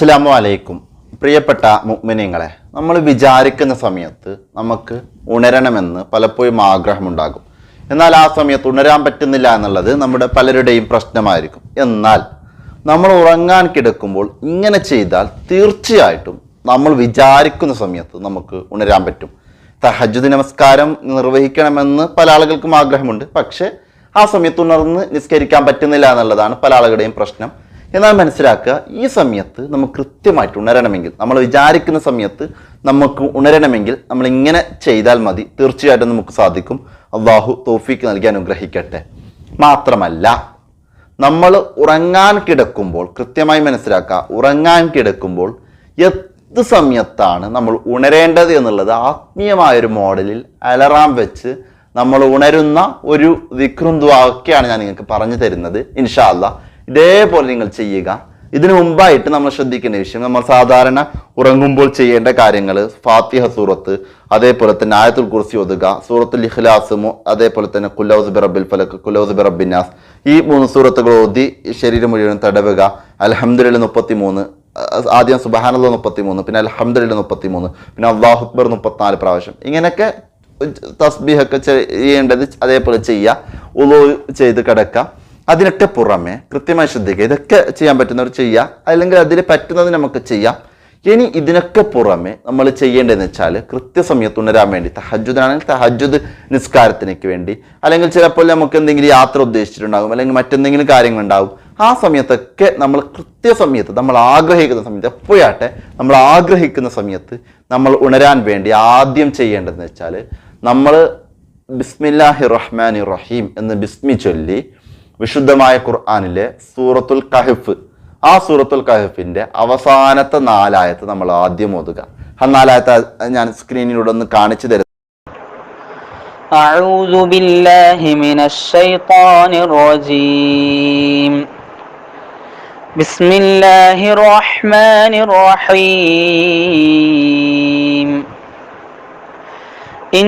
അസ്സലാമു അലൈക്കും. പ്രിയപ്പെട്ട മുഗ്മിനിങ്ങളെ നമ്മൾ വിചാരിക്കുന്ന സമയത്ത് നമുക്ക് ഉണരണമെന്ന് പലപ്പോഴും ആഗ്രഹമുണ്ടാകും. എന്നാൽ ആ സമയത്ത് ഉണരാൻ പറ്റുന്നില്ല എന്നുള്ളത് നമ്മുടെ പലരുടെയും പ്രശ്നമായിരിക്കും. എന്നാൽ നമ്മൾ ഉറങ്ങാൻ കിടക്കുമ്പോൾ ഇങ്ങനെ ചെയ്താൽ തീർച്ചയായിട്ടും നമ്മൾ വിചാരിക്കുന്ന സമയത്ത് നമുക്ക് ഉണരാൻ പറ്റും. തഹജുദ് നമസ്കാരം നിർവഹിക്കണമെന്ന് പല ആളുകൾക്കും ആഗ്രഹമുണ്ട്. പക്ഷേ ആ സമയത്ത് ഉണർന്ന് നിസ്കരിക്കാൻ പറ്റുന്നില്ല എന്നുള്ളതാണ് പല ആളുകളുടെയും പ്രശ്നം. എന്നാൽ മനസ്സിലാക്കുക ഈ സമയത്ത് നമുക്ക് കൃത്യമായിട്ട് ഉണരണമെങ്കിൽ നമ്മൾ വിചാരിക്കുന്ന സമയത്ത് നമുക്ക് ഉണരണമെങ്കിൽ നമ്മൾ ഇങ്ങനെ ചെയ്താൽ മതി. തീർച്ചയായിട്ടും നമുക്ക് സാധിക്കും. അള്ളാഹു തോഫിക്ക് നൽകി അനുഗ്രഹിക്കട്ടെ. മാത്രമല്ല നമ്മൾ ഉറങ്ങാൻ കിടക്കുമ്പോൾ കൃത്യമായി മനസ്സിലാക്കുക ഉറങ്ങാൻ കിടക്കുമ്പോൾ ഏത് സമയത്താണ് നമ്മൾ ഉണരേണ്ടത് എന്നുള്ളത് ആത്മീയമായൊരു മോഡലിൽ അലറാം വെച്ച് നമ്മൾ ഉണരുന്ന ഒരു വിക്രും ഒക്കെയാണ് ഞാൻ നിങ്ങൾക്ക് പറഞ്ഞു തരുന്നത്. ഇൻഷാ അല്ലാ ഇതേപോലെ നിങ്ങൾ ചെയ്യുക. ഇതിനു മുമ്പായിട്ട് നമ്മൾ ശ്രദ്ധിക്കേണ്ട വിഷയം നമ്മൾ സാധാരണ ഉറങ്ങുമ്പോൾ ചെയ്യേണ്ട കാര്യങ്ങൾ ഫാത്തിഹ സൂറത്ത് അതേപോലെ തന്നെ ആയത്തുൽ കുർസി ഒതുക സൂറത്തുൽ ഇഖ്ലാസ് അതേപോലെ തന്നെ കുലൌസ് ബിറബിൽ ഫലക്ക് കുലൌസ് ബിറബിന്നാസ് ഈ മൂന്ന് സൂറത്തുകൾ ഓതി ശരീരം മുഴുവൻ തടവുക. അലഹമ്മദില്ല മുപ്പത്തി മൂന്ന് ആദ്യം സുബഹാനുള്ള മുപ്പത്തി മൂന്ന് പിന്നെ അലഹമ്മദില്ല മുപ്പത്തി മൂന്ന് പിന്നെ അള്ളാഹു അക്ബർ മുപ്പത്തിനാല് പ്രാവശ്യം. ഇങ്ങനെയൊക്കെ തസ്ബീഹൊക്കെ ചെയ്യേണ്ടത് അതേപോലെ ചെയ്യുക. ഉളു ചെയ്ത് കിടക്കുക. അതിനൊക്കെ പുറമെ കൃത്യമായി ശ്രദ്ധിക്കുക. ഇതൊക്കെ ചെയ്യാൻ പറ്റുന്നവർ ചെയ്യുക. അല്ലെങ്കിൽ അതിൽ പറ്റുന്നത് നമുക്ക് ചെയ്യാം. ഇനി ഇതിനൊക്കെ പുറമെ നമ്മൾ ചെയ്യേണ്ടതെന്ന് വെച്ചാൽ കൃത്യസമയത്ത് ഉണരാൻ വേണ്ടി തഹജുദാണെങ്കിൽ തഹജുദ് നിസ്കാരത്തിനേക്ക് വേണ്ടി അല്ലെങ്കിൽ ചിലപ്പോൾ നമുക്ക് എന്തെങ്കിലും യാത്ര ഉദ്ദേശിച്ചിട്ടുണ്ടാകും അല്ലെങ്കിൽ മറ്റെന്തെങ്കിലും കാര്യങ്ങളുണ്ടാകും ആ സമയത്തൊക്കെ നമ്മൾ കൃത്യസമയത്ത് നമ്മൾ ആഗ്രഹിക്കുന്ന സമയത്ത് എപ്പോഴാട്ടെ നമ്മൾ ആഗ്രഹിക്കുന്ന സമയത്ത് നമ്മൾ ഉണരാൻ വേണ്ടി ആദ്യം ചെയ്യേണ്ടതെന്ന് വെച്ചാൽ നമ്മൾ ബിസ്മില്ലാഹി റഹ്മാനി റഹീം എന്ന് ബിസ്മി ചൊല്ലി വിശുദ്ധമായ ഖുർആാനിലെ സൂറത്തുൽ കഹഫ് ആ സൂറത്തുൽ കഹഫിന്റെ അവസാനത്തെ നാലായത്ത് നമ്മൾ ആദ്യം ഓതുക ആ നാലായത്ത് ഞാൻ സ്ക്രീനിലൂടെ ഒന്ന് കാണിച്ചു തരുന്നു أعوذ بالله من الشيطان الرجيم بسم الله الرحمن الرحيم إن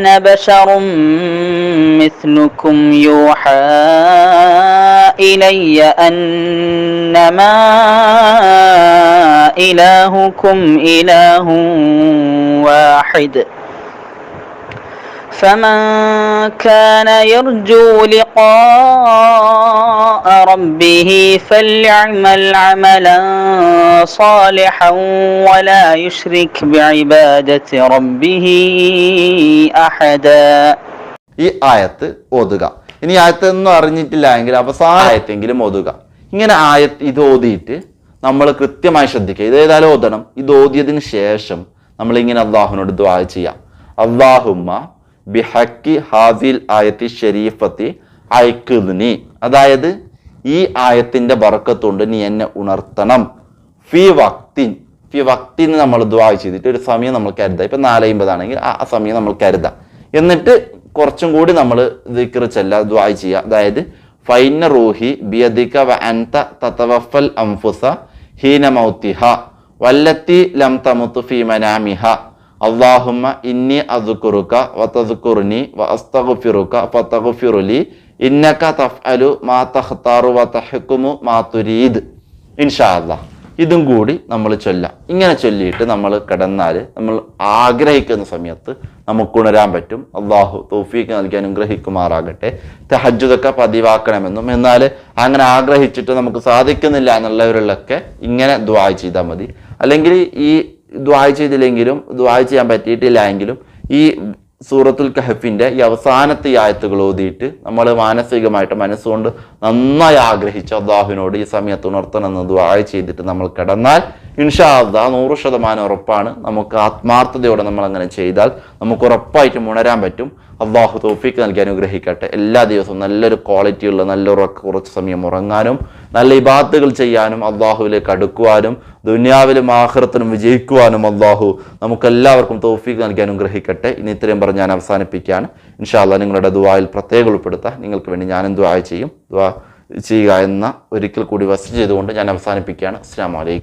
أنا بشر مثلكم يوحى إلي أنما إلهكم إله واحد. فمن كان يرجو لقاء ربه فليعمل عملا صالحا ولا يشرك بعبادة ربه أحدا ഈ ആയത്ത് ഓതുക ഇനി ആയത്ത് ഒന്നും അറിഞ്ഞിട്ടില്ല എങ്കിൽ അവസാന ആയത്തെങ്കിലും ഓതുക ഇങ്ങനെ ആയത്ത് ഇത് ഓതിയിട്ട് നമ്മൾ കൃത്യമായി ശ്രദ്ധിക്കുക ഇത് ഏതായാലും ഓതണം ഇത് ഓതിയതിന് ശേഷം നമ്മൾ ഇങ്ങനെ അള്ളാഹുവിനോട് ദ്വാ ചെയ്യാം അള്ളാഹുമ്മ ബിഹക്കി ഹാസിൽ ആയത്തി ഷരീഫത്തി അയക്കുനി അതായത് ഈ ആയത്തിന്റെ ബറക്കത്തുകൊണ്ട് നീ എന്നെ ഉണർത്തണം. ഫി വക്തിൻ ഫി വക്തിന് നമ്മൾ ദ്വാ ചെയ്തിട്ട് ഒരു സമയം നമ്മൾ കരുതാം. ഇപ്പൊ നാലമ്പതാണെങ്കിൽ ആ സമയം നമ്മൾ കരുതാം. എന്നിട്ട് കുറച്ചും കൂടി നമ്മൾ ദിക്ർ ചെല്ല ദ്വാ ചെയ്യുക അതായത് ഫൈന റൂഹി ബിയദിക വ അൻത തതവഫൽ അംഫുസ ഹീന മൗത്തിഹ വല്ലത്തി ലം തമുത്തു ഫി മനാമിഹ. അള്ളാഹുമ്മ ഇന്നി അസുക്കുറുക വതസുക്കുറുനി വ അസ്തഗുഫിറുക ഫതഗുഫിറുലി ഇന്നക തഫ്അലു മാ തഹ്താറു വ മാ തുരീദ്. ഇൻഷാ ഇതും കൂടി നമ്മൾ ചൊല്ലാം. ഇങ്ങനെ ചൊല്ലിയിട്ട് നമ്മൾ കിടന്നാൽ നമ്മൾ ആഗ്രഹിക്കുന്ന സമയത്ത് നമുക്ക് ഉണരാൻ പറ്റും. അള്ളാഹു തോഫിക്ക് നൽകി അനുഗ്രഹിക്കുമാറാകട്ടെ. തഹജ്ജുദൊക്കെ പതിവാക്കണമെന്നും എന്നാൽ അങ്ങനെ ആഗ്രഹിച്ചിട്ട് നമുക്ക് സാധിക്കുന്നില്ല എന്നുള്ളവരിലൊക്കെ ഇങ്ങനെ ദ്വാ ചെയ്താൽ മതി. അല്ലെങ്കിൽ ഈ ദ്വായ ചെയ്തില്ലെങ്കിലും ദ്വായ ചെയ്യാൻ പറ്റിയിട്ടില്ല എങ്കിലും ഈ സൂറത്തുൽ കഹഫിന്റെ ഈ അവസാനത്തെ ഈ ആയത്തുകൾ ഓതിയിട്ട് നമ്മൾ മാനസികമായിട്ട് മനസ്സുകൊണ്ട് നന്നായി ആഗ്രഹിച്ച് അള്ളാഹുവിനോട് ഈ സമയത്ത് ഉണർത്തണമെന്ന് ദ്വായ ചെയ്തിട്ട് നമ്മൾ കിടന്നാൽ ഇൻഷാ അള്ളാ നൂറ് ശതമാനം ഉറപ്പാണ്. നമുക്ക് ആത്മാർത്ഥതയോടെ നമ്മൾ അങ്ങനെ ചെയ്താൽ നമുക്ക് ഉറപ്പായിട്ടും ഉണരാൻ പറ്റും. അള്ളാഹു തോഫിക്ക് നൽകി അനുഗ്രഹിക്കട്ടെ. എല്ലാ ദിവസവും നല്ലൊരു ക്വാളിറ്റിയുള്ള നല്ല ഉറക്ക കുറച്ച് സമയം ഉറങ്ങാനും നല്ല ഇബാത്തുകൾ ചെയ്യാനും അള്ളാഹുവിലേക്ക് അടുക്കുവാനും ദുനിയാവിലും ആഹ്റത്തിനും വിജയിക്കുവാനും അള്ളാഹു നമുക്കെല്ലാവർക്കും തോഫിക്ക് നൽകി അനുഗ്രഹിക്കട്ടെ. ഇനി ഇത്രയും പറഞ്ഞ് ഞാൻ അവസാനിപ്പിക്കുകയാണ്. ഇൻഷാല്ല നിങ്ങളുടെ ദുവായിൽ പ്രത്യേകം ഉൾപ്പെടുത്താം നിങ്ങൾക്ക് വേണ്ടി ഞാനും ദുവായ ചെയ്യും. ദുവാ ചെയ്യുക എന്ന ഒരിക്കൽ കൂടി വസ്തു ചെയ്തുകൊണ്ട് ഞാൻ അവസാനിപ്പിക്കുകയാണ്. അസ്സാം വലൈക്കും